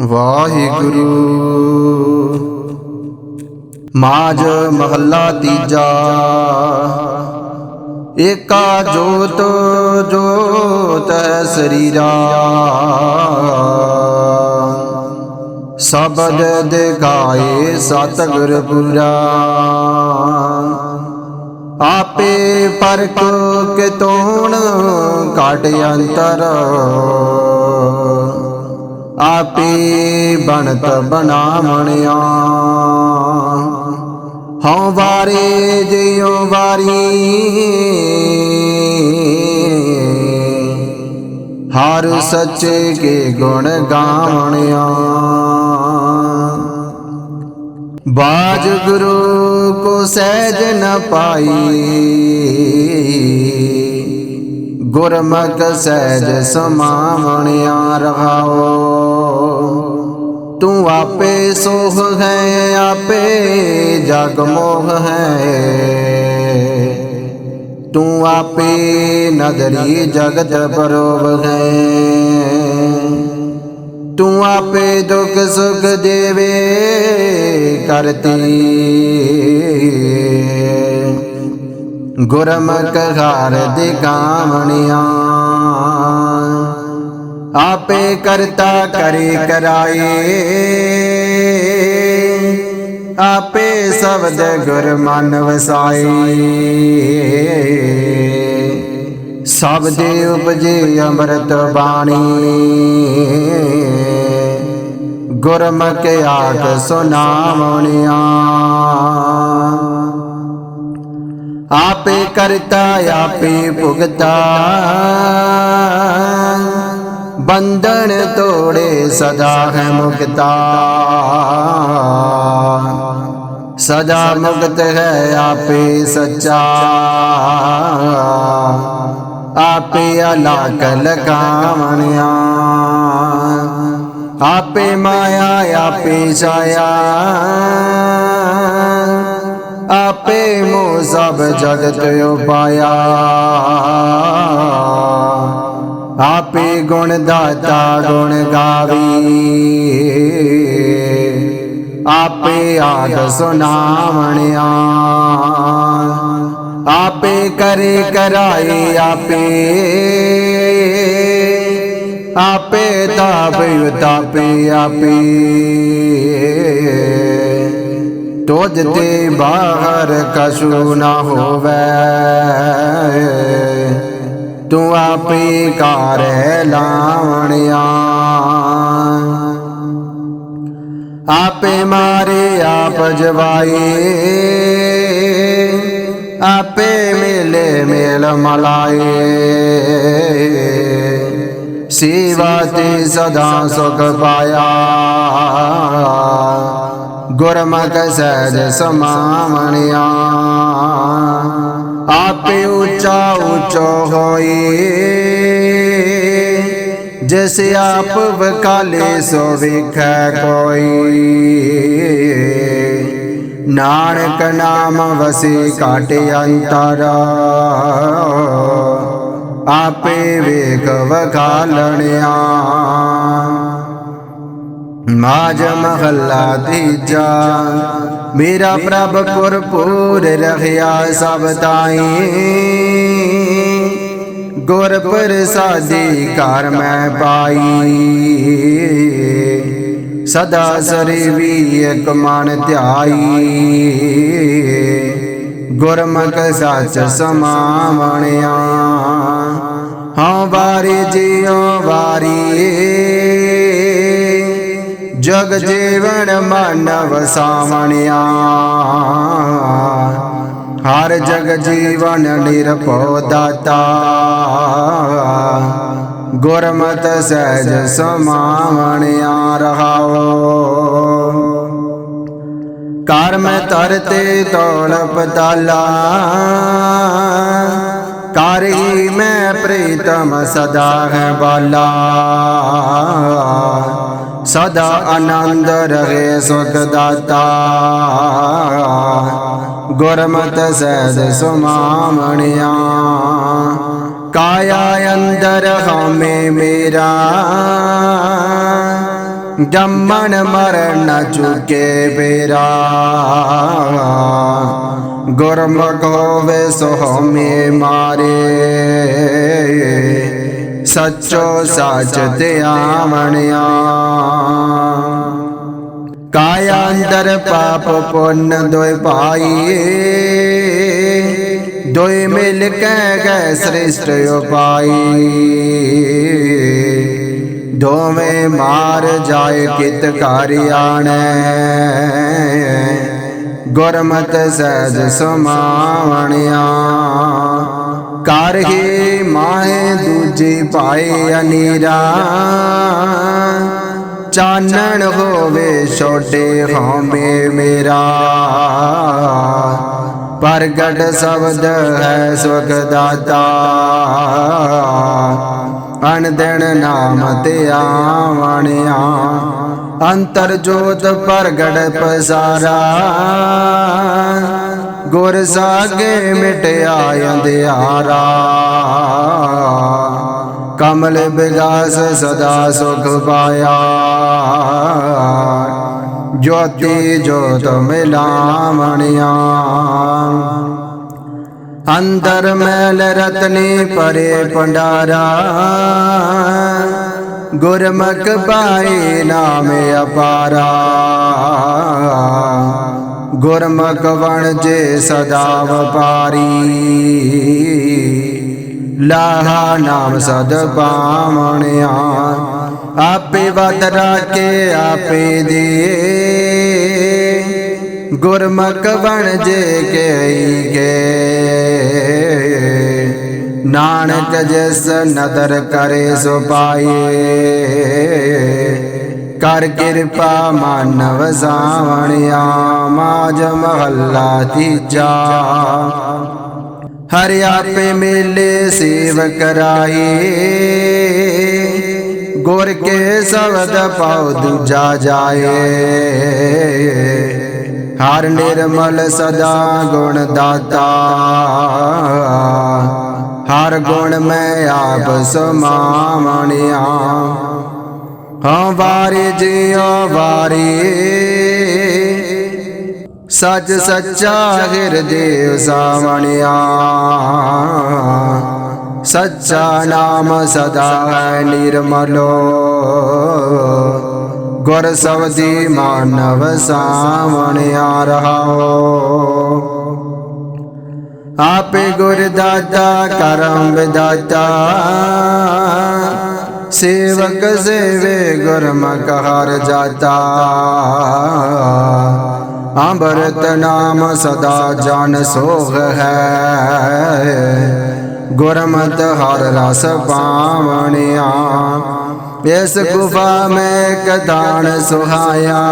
ਵਾਹਿਗੁਰੂ। ਮਾਜ ਮਹੱਲਾ ਤੀਜਾ। ਏਕਾ ਜੋਤ ਜੋਤ ਹੈ ਸਰੀਰਾ। ਸਬਦ ਦਿਖਾਏ ਸਤਿਗੁਰ ਪੁਰਾ। ਆਪੇ ਪਰਖ ਕੇ ਤੋਣ ਕਾਟ ਅੰਤਰ। ਆਪੇ ਬਣਤ ਬਣਾਵਣਿਆ। ਹਉ ਵਾਰੇ ਜਿਉ ਵਾਰੀ। ਹਰ ਸੱਚੇ ਕੇ ਗੁਣ ਗਾਵਣਿਆ। ਬਾਜ ਗੁਰੂ ਕੋ ਸਹਿਜ ਨ ਪਾਈ। ਗੁਰਮਤਿ ਸਹਿਜ ਸਮਾਵਣਿਆ ਰਹਾਓ। ਤੂੰ ਆਪੇ ਸੋਹ ਹੈ, ਆਪੇ ਜਗ ਮੋਹ ਹੈ। ਤੂੰ ਆਪੇ ਨਦਰੀ ਜਗਤ ਪਰੋਵ ਹੈ। ਤੂੰ ਆਪੇ ਦੁਖ ਸੁਖ ਦੇਵੇ ਕਰਤੀ ਗੁਰਮੁਖ ਹਾਰ ਦੇ ਕਾਮਣਿਆ। ਆਪੇ ਕਰਤਾ ਕਰੇ ਕਰਾਏ। ਆਪੇ ਸ਼ਬਦ ਗੁਰ ਮਨ ਵਸਾਏ। ਸਭ ਦੇ ਉਪਜੇ ਅੰਮ੍ਰਿਤ ਬਾਣੀ। ਗੁਰਮੁਖ ਆਖ ਸੁਨਾਵਣਿਆ। ਆਪੇ ਕਰਤਾ, ਆਪੇ ਭੁਗਤਾ। ਬੰਧਨ ਤੋੜੇ ਸਦਾ ਹੈ ਮੁਕਤਾ ਸਦਾ ਮੁਕਤ ਹੈ ਆਪੇ ਸੱਚਾ ਆਪੇ ਅਲਾਕ ਲਗਾਵਣਿਆ ਆਪੇ ਮਾਇਆ ਆਪੇ ਛਾਇਆ ਆਪੇ ਮੋ ਸਭ ਜਗਤ ਉਪਾਇਆ ਆਪੇ ਗੁਣ ਦਾਤਾ ਗੁਣ ਗਾਵੀ। ਆਪੇ ਆਦ ਸੁਨਾਵਣਿਆ ਆਪੇ ਕਰੇ ਕਰਾਈ ਆਪੇ। ਆਪੇ ਤਾਪੇ ਤਾਪੇ ਆਪੇ। ਤੁਝ ਤੇ ਬਾਹਰ ਕਸ਼ੂ ਨਾ ਹੋਵੇ। ਤੂੰ ਆਪੇ ਕਾਰੈ ਲਾਵਣਿਆ। ਆਪੇ ਮਾਰੇ ਆਪ ਜਵਾਏ ਆਪੇ ਮਿਲੇ ਮੇਲ ਮਲਾਏ। ਸੇਵਾ ਤੇ ਸਦਾ ਸੁਖ ਪਾਇਆ। ਗੁਰਮੁਖ ਸਹਿਜ ਸਮਾਵਣਿਆ। ਆਪੇ ਉੱਚਾ ਹੋਈ ਜਿਸ ਆਪ ਵਕਾਲੇ ਸੋ ਵੇਖੈ ਕੋਈ। ਨਾਨਕ ਨਾਮ ਵਸੇ ਕਾਟ ਅੰਤਰ ਆਪੇ ਵੇਖ ਵਕਾਲਣਿਆ ਮਾਜ ਮਹੱਲਾ ਤੀਜਾ। ਮੇਰਾ ਪ੍ਰਭ ਪੁਰਪੂਰ ਰਹਿਆ ਸਭ ਤਾਈ। ਗੁਰ ਪ੍ਰਸਾਦੀ ਘਰ ਮੈਂ ਪਾਈ। ਸਦਾ ਸਰੀ ਵੀ ਇਕ ਮਨ ਧਿਆਈ। ਗੁਰਮੁਖ ਸੱਚ ਸਮਾਵਣਿਆ। ਹਉ ਵਾਰੀ ਜਿਉ ਵਾਰੀ। ਜਗ ਜੀਵਨ ਮਾਨਵ ਵਸਾਵਣਿਆ ਹਰ ਜਗ ਜੀਵਨ ਨਿਰਭਉ ਦਾਤਾ। ਗੁਰਮਤਿ ਸਹਿਜ ਸਮਾਵਣਿਆ ਰਹਾਓ ਕਰ ਮੈਂ ਤਰਤੇ ਤੋਲ ਪਤਾਲਾ। ਕਰ ਮੈਂ ਪ੍ਰੀਤਮ ਸਦਾ ਹੈ ਬਾਲਾ। ਸਦਾ ਆਨੰਦ ਰਹੇ ਸੁਖ ਦਾਤਾ। ਗੁਰਮਤਿ ਸਹਿਜ ਸੁਮਾਮਣਿਆ ਕਾਇਆ ਅੰਦਰ ਹਮੇ ਮੇਰਾ। ਜੰਮਣ ਮਰਨ ਨ ਚੁਕੇ ਬੇਰਾ। ਗੁਰਮੁਖ ਹੋਵੇ ਸੋ ਹਮੇ ਮਾਰੇ। ਸੱਚੋ ਸੱਚ ਤੇ ਆਵਣਿਆ। ਕਾਇਆ ਅੰਦਰ ਪਾਪ ਪੁੰਨ ਦੋਇ ਪਾਈਏ। ਦੋਇ ਮਿਲ ਕੇ ਗਏ ਸ੍ਰਿਸ਼ਟ ਉਪਾਈ ਦੋਵੇਂ ਮਾਰ ਜਾਏ ਕਿਤ ਕਾਰਿਆਣੈ ਗੁਰਮਤਿ ਸਹਿਜ ਸਮਾਵਣਿਆ। ਕਰ ਹੀ ਮਾਹੇ ਦੂਜੀ ਪਾਏ ਅਨੀਰਾ। ਚਾਨਣ ਹੋਵੇ ਛੋਟੇ ਹੋਵੇ ਮੇਰਾ। ਪ੍ਰਗਟ ਸ਼ਬਦ ਹੈ ਸੁਖ ਦਾਤਾ। ਅਨ ਨਾਮ ਤੇ ਆਵਣਿਆ। ਅੰਤਰ ਜੋਤ ਪ੍ਰਗਟ ਪਸਾਰਾ। ਗੁਰ ਸਾਗੇ ਮਿਟਿਆ ਅੰਧਿਆਰਾ। ਕਮਲ ਬਿਗਾਸ ਸਦਾ ਸੁਖ ਪਾਇਆ। ਜੋਤੀ ਜੋਤ ਮਿਲਾਵਣਿਆ। ਅੰਦਰ ਮੈਲ ਰਤਨੀ ਪਰੇ ਪੰਡਾਰਾ ਗੁਰਮੁਖ ਪਾਏ ਨਾਮ ਅਪਾਰਾ। ਗੁਰਮੁਖ ਵਣ ਜੇ ਸਦਾ ਵਪਾਰੀ। ਲਾਹਾ ਨਾਮ ਸਦ ਪਾਵਣਿਆ ਆਪੇ ਵਤ ਰਾਖੇ ਆਪੇ ਦੇ। ਗੁਰਮੁਖ ਬਣ ਜੇ ਕਈ ਕੇ, ਨਾਨਕ ਜਿਸ ਨਦਰ ਕਰੇ ਸੋ ਪਾਏ ਕਰ ਕਿਰਪਾ ਮਾਨਵ ਸਾਵਣਿਆ, ਮਾਜ ਮਹੱਲਾ ਤੀਜਾ। ਹਰਿ ਆਪੇ ਮੇਲੇ ਸੇਵ ਕਰਾਈ ਗੁਰ ਕੇ ਸ਼ਬਦ ਪਾਉ ਦੂਜਾ ਜਾਏ। ਹਰ ਨਿਰਮਲ ਸਦਾ ਗੁਣ ਦਾਤਾ। ਹਰ ਗੁਣ ਮੈਂ ਆਪ ਸਮਾਵਣਿਆ। ਹਾਂ ਵਾਰੀ ਜਿਉ ਵਾਰੀ। ਸੱਚ ਸੱਚਾ ਹਿਰਦੇ ਸਾਵਣਿਆ। ਸੱਚਾ ਨਾਮ ਸਦਾ ਹੈ ਨਿਰਮਲੋ। ਗੁਰ ਸਬਦੀ ਮਾਨਵ ਸਾਵਣਿਆ ਰਹਾਓ। ਆਪੇ ਗੁਰ ਦਾਤਾ, ਕਰਮ ਵਿਦਾਤਾ ਸੇਵਕ ਸੇਵੇ ਗੁਰਮੁਖ ਹਰ ਜਾਤਾ ਅੰਮ੍ਰਿਤ ਨਾਮ ਸਦਾ ਜਨ ਸੋਖ ਹੈ ਗੁਰਮਤਿ ਹਰ ਰਸ ਪਾਵਣਿਆ ਇਸ ਗੁਫਾ ਮੈਂ ਕਦਾਨ ਸੁਹਾਇਆ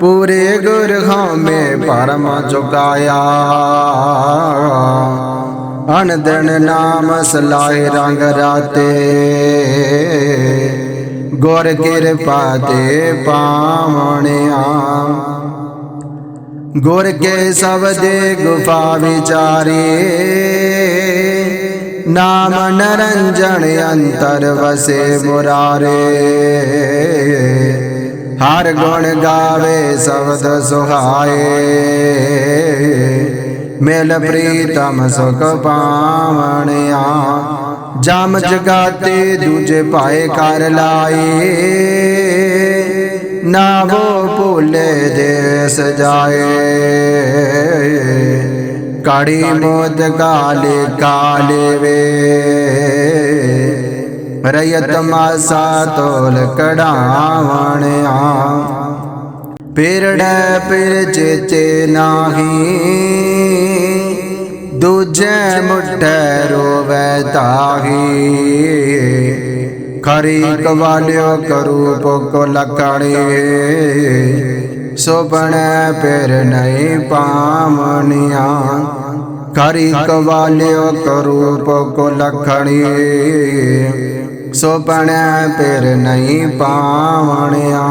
ਪੂਰੇ ਗੁਰ ਹਮੇ ਪਰਮ ਚੁਕਾਇਆ ਅਨ ਦਿਨ ਨਾਮ ਸਲਾਏ ਰੰਗ ਰਾਤੇ। ਗੁਰ ਕਿਰਪਾ ਤੇ ਪਾਵਣਿਆ। ਗੁਰ ਕੇ ਸਬਦੇ ਗੁਫਾ ਵਿਚਾਰੇ। ਨਾਮ ਨਰੰਜਨ ਅੰਤਰ ਵਸੇ ਮੁਰਾਰੇ। ਹਰ ਗੁਣ ਗਾਵੇ ਸ਼ਬਦ ਸੁਹਾਏ। ਮਿਲ ਪ੍ਰੀਤਮ ਸੁਖ ਪਾਵਣਿਆ। ਜਮ ਜਗਾਤੇ ਦੂਜੇ ਪਾਏ ਕਰ ਲਾਏ। ਨਾ ਵੋ ਭੂਲੇ ਦੇਸ ਜਾਏ। ਕਾੜੀ ਮੋਦ ਕਾਲੇ ਕਾਲੇ ਵੇ। ਰਯਤ ਮਾਸਾ ਤੋਲ ਕਢਾਵਣਿਆ। ਪਿਰੜੈ ਪਿਰ ਚੇਤੇ ਨਾਹੀ, ਦੂਜੇ ਮੁੱਢੈ ਰੋਵੈ ਤਾਹੀ ਖਰੀ ਕਵਾਲਿਓ ਕਰੂਪ ਕੋ ਲਖਣੀ ਸੁਪਨੈ ਪਿਰ ਨਹੀਂ ਪਾਵਣਿਆ। ਖਰੀ ਕਵਾਲਿਓ ਕਰੂਪ ਕੋ ਲਖਣੀ ਸੁਪਨੈ ਪਿਰ ਨਹੀਂ ਪਾਵਣਿਆ।